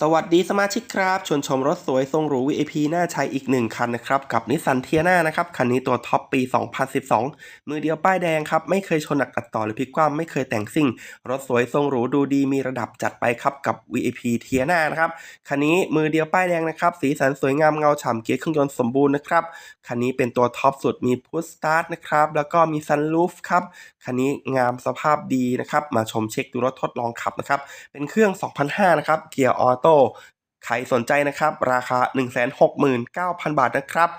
สวัสดีสมาชิกครับชวนชมรถสวยทรงหรู VIP น่าใช้อีกหนึ่งคันนะครับ กับนิสสันเทียนานะครับ คันนี้ตัวท็อปปี 2012 มือเดียวป้ายแดงครับ ไม่เคยชนหนักอัดต่อหรือพลิกคว่ำไม่เคยแต่งซิ่ง รถสวยทรงหรูดูดีมีระดับจัดไปครับกับ VIP เทียนานะครับ คันนี้มือเดียวป้ายแดงนะครับ สีสันสวยงามเงาฉ่ำเกียร์เครื่องยนต์สมบูรณ์นะครับ คันนี้เป็นตัวท็อปสุดมีพุชสตาร์ทนะครับ แล้วก็มีซันรูฟครับ คันนี้งามสภาพดีนะครับ มาชมเช็คดูรถทดลองขับนะครับ เป็นเครื่อง 2005 นะครับ เกียร์ออโต้ใครสนใจนะครับ ราคา 169,000 บาทนะครับ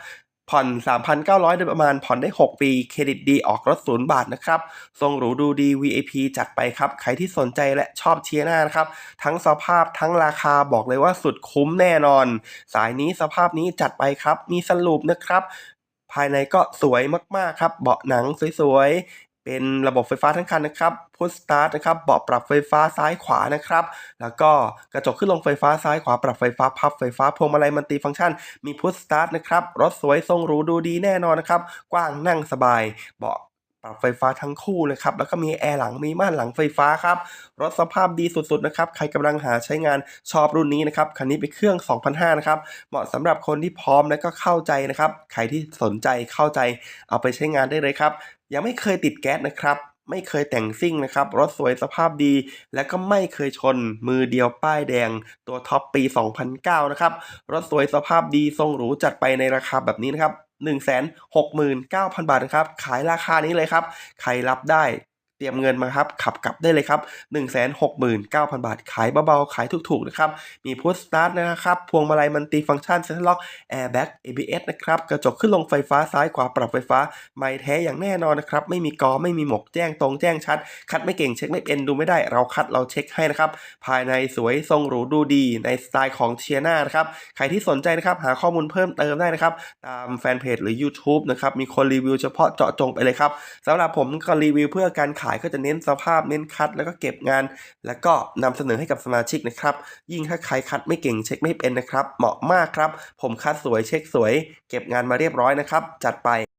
ผ่อน 3,900 โดยประมาณ ผ่อนได้ 6 ปี เครดิตดี ออกรถศูนย์บาทนะครับ ทรงหรูดูดี VIP จัดไปครับ ใครที่สนใจและชอบเชียร์หน้านะครับ ทั้งสภาพทั้งราคาบอกเลยว่าสุดคุ้มแน่นอน สายนี้สภาพนี้จัดไปครับ มีสรุปนะครับ ภายในก็สวยมากๆครับ เบาะหนังสวย เป็นระบบไฟฟ้าทั้งคันนะครับพุชสตาร์ทนะครับเบาะปรับไฟฟ้าซ้ายขวานะครับ แล้วก็กระจกขึ้นลงไฟฟ้าซ้ายขวาปรับไฟฟ้าพับไฟฟ้าพวงมาลัยมันตีฟังก์ชัน มีพุชสตาร์ทนะครับรถสวยทรงหรูดูดีแน่นอนนะครับ กว้างนั่งสบาย เบาะ ปรับไฟฟ้าทั้งคู่นะครับ แล้วก็มีแอร์หลังมีม่านหลังไฟฟ้าครับ รถสภาพดีสุดๆนะครับ ใครกำลังหาใช้งานชอบรุ่นนี้นะครับ คันนี้เป็นเครื่อง 2005 นะครับ เหมาะสำหรับคนที่พร้อมและก็เข้าใจนะครับ ใครที่สนใจเข้าใจเอาไปใช้งานได้เลยครับ ยังไม่เคยติดแก๊สนะครับ ไม่เคยแต่งซิ่งนะครับ รถสวยสภาพดี และก็ไม่เคยชนมือเดียวป้ายแดง ตัวท็อปปี 2009 นะครับ รถสวยสภาพดีทรงหรูจัดไปในราคาแบบนี้นะครับ169,000 บาทนะครับ ขายราคานี้เลยครับ ใครรับได้ เตรียมเงินมาครับขับกลับได้เลยครับ 169,000 บาท ขายเบาๆ ขายถูกๆนะครับ มีพุชสตาร์ทนะครับ พวงมาลัยมันติฟังก์ชันเซ็นทรัลล็อกแอร์แบ็ก ABS นะครับ กระจกขึ้นลงไฟฟ้าซ้ายขวาปรับไฟฟ้า ไม่แท้อย่างแน่นอนนะครับ ไม่มีกอไม่มีหมกแจ้งตรงแจ้งชัด คัดไม่เก่งเช็คไม่เป็นดูไม่ได้ เราคัดเราเช็คให้นะครับ ภายในสวยทรงหรูดูดี ในสไตล์ของเชียนานะครับ ใครที่สนใจนะครับหาข้อมูลเพิ่มเติมได้นะครับ ตามแฟนเพจหรือ YouTube นะครับ มีคนรีวิวเฉพาะเจาะจงไปเลยครับสำหรับผมก็รีวิวเพื่อการขายก็จะเน้นสภาพเน้นคัด แล้วก็เก็บงาน แล้วก็นำเสนอให้กับสมาชิกนะครับ ยิ่งถ้าใครคัดไม่เก่งเช็คไม่เป็นนะครับ เหมาะมากครับ ผมคัดสวยเช็คสวย เก็บงานมาเรียบร้อยนะครับ จัดไป